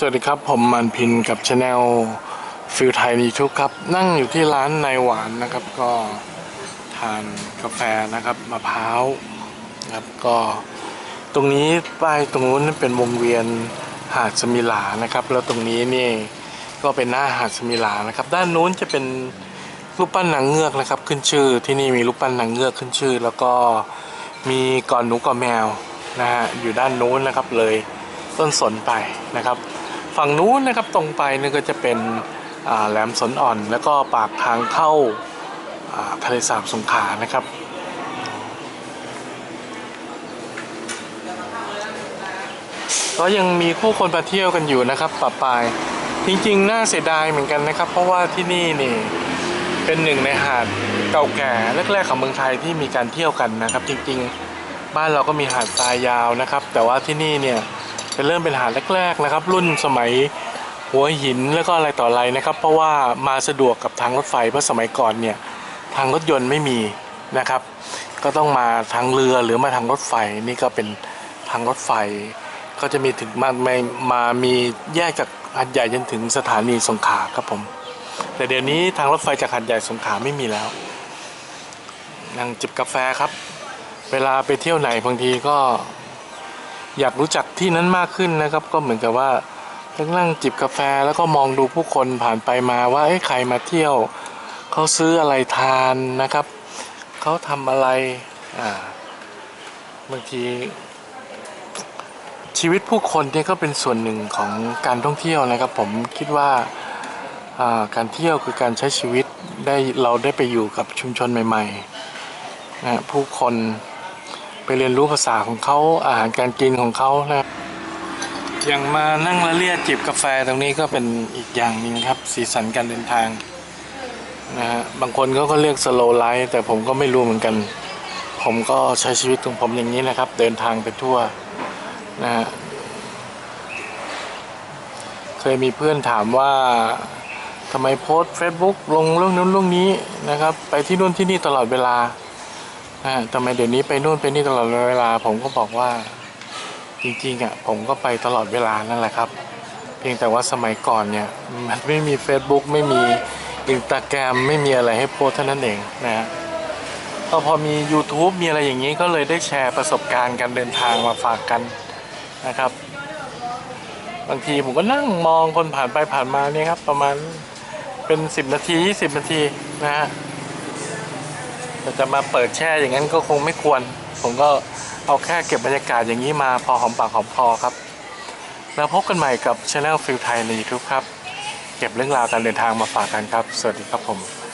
สวัสดีครับ ผมมันพินกับช anel ฟิลไทยนีทุกครับ นั่งอยู่ที่ร้านนายหวานนะครับ ก็ทานกาแฟนะครับมะพร้าวนะครับก็ตรงนี้ป้ายตรงนู้นเป็นวงเวียนหาดสมิลานะครับ แล้วตรงนี้นี่ก็เป็นหน้าหาดสมิลานะครับ ด้านนู้นจะเป็นรูปปั้นนางเงือกนะครับ ขึ้นชื่อที่นี่มีรูปปั้นนางเงือกขึ้นชื่อ แล้วก็มีก่อนหนูก่อนแมวนะฮะอยู่ด้านนู้นนะครับเลยต้นสนไปนะครับ ฝั่งนู้นนะครับตรงไปนี่ก็จะเป็นแหลมสนอ่อน แล้วก็ปากทางเข้าอ่าทะเลสาบสงขลานะครับก็ยังมีผู้คนมาเที่ยวกันอยู่นะครับปะปายจริงๆ น่าเสียดายเหมือนกันนะครับ เพราะว่าที่นี่นี่เป็นหนึ่งในหาดเก่าแก่แรกๆของเมืองไทยที่มีการเที่ยวกันนะครับ จริงๆ บ้านเราก็มีหาดทรายยาวนะครับ แต่ว่าที่นี่เนี่ย เป็นเริ่มเป็นหาดแรกๆนะครับ รุ่นสมัยหัวหินแล้วก็อะไรต่ออะไรนะครับ เพราะว่ามาสะดวกกับทางรถไฟเพราะสมัยก่อนเนี่ยทางรถยนต์ไม่มีนะครับ ก็ต้องมาทางเรือหรือมาทางรถไฟนี่ก็เป็นทางรถไฟ ก็จะมีถึงมามามามีแยกจากหัดใหญ่จนถึงสถานีสงขลาครับผม แต่เดี๋ยวนี้ทางรถไฟจากหัดใหญ่สงขลาไม่มีแล้วนั่งจิบกาแฟครับ เวลาไปเที่ยวไหนบางทีก็ อยากรู้จักที่นั้นมากขึ้นนะครับ ก็เหมือนกับว่านั่งจิบกาแฟแล้วก็มองดูผู้คนผ่านไปมาว่าเอ้ใครมาเที่ยวเขาซื้ออะไรทานนะครับเขาทำอะไรอ่าบางทีชีวิตผู้คนเนี่ยก็เป็นส่วนหนึ่งของการท่องเที่ยวนะครับ ผมคิดว่าอ่าการเที่ยวคือการใช้ชีวิตได้เราได้ไปอยู่กับชุมชนใหม่ๆนะผู้คน ไปเรียนรู้ภาษาของเขาอาหารการกินของเขานะอย่างมานั่งละเลียดจิบกาแฟตรงนี้ก็เป็นอีกอย่างหนึ่งครับ สีสันการเดินทางนะฮะบางคนเขาก็เรียก slow life แต่ผมก็ไม่รู้เหมือนกัน ผมก็ใช้ชีวิตของผมอย่างนี้นะครับ เดินทางไปทั่วนะฮะเคยมีเพื่อนถามว่าทำไมโพสเฟซบุ๊กลงเรื่องนู้นเรื่องนี้นะครับ ไปที่นู่นที่นี่ตลอดเวลา ทำไมเดี๋ยวนี้ไปนู่นไปนี่ตลอดเวลา ผมก็บอกว่า จริงๆอะผมก็ไปตลอดเวลานั่นแหละครับ เพียงแต่ว่าสมัยก่อนเนี่ยมันไม่มี Facebook ไม่มีอินสตาแกรมไม่มีอะไรให้โพสเท่านั้นเองนะฮะก็พอมี YouTube มีอะไรอย่างนี้ก็เลยได้แชร์ประสบการณ์การเดินทางมาฝากกันนะครับ บางทีผมก็นั่งมองคนผ่านไปผ่านมาเนี่ยครับ ประมาณเป็น 10 นาที 20 นาทีนะฮะ แต่จะมาเปิดแช่อย่างนั้นก็คงไม่ควร ผมก็เอาแค่เก็บบรรยากาศอย่างนี้มาพอหอมปากหอมคอครับ แล้วพบกันใหม่กับช anel ฟิลไทยใน YouTube ครับ เก็บเรื่องราวการเดินทางมาฝากกันครับ สวัสดีครับผม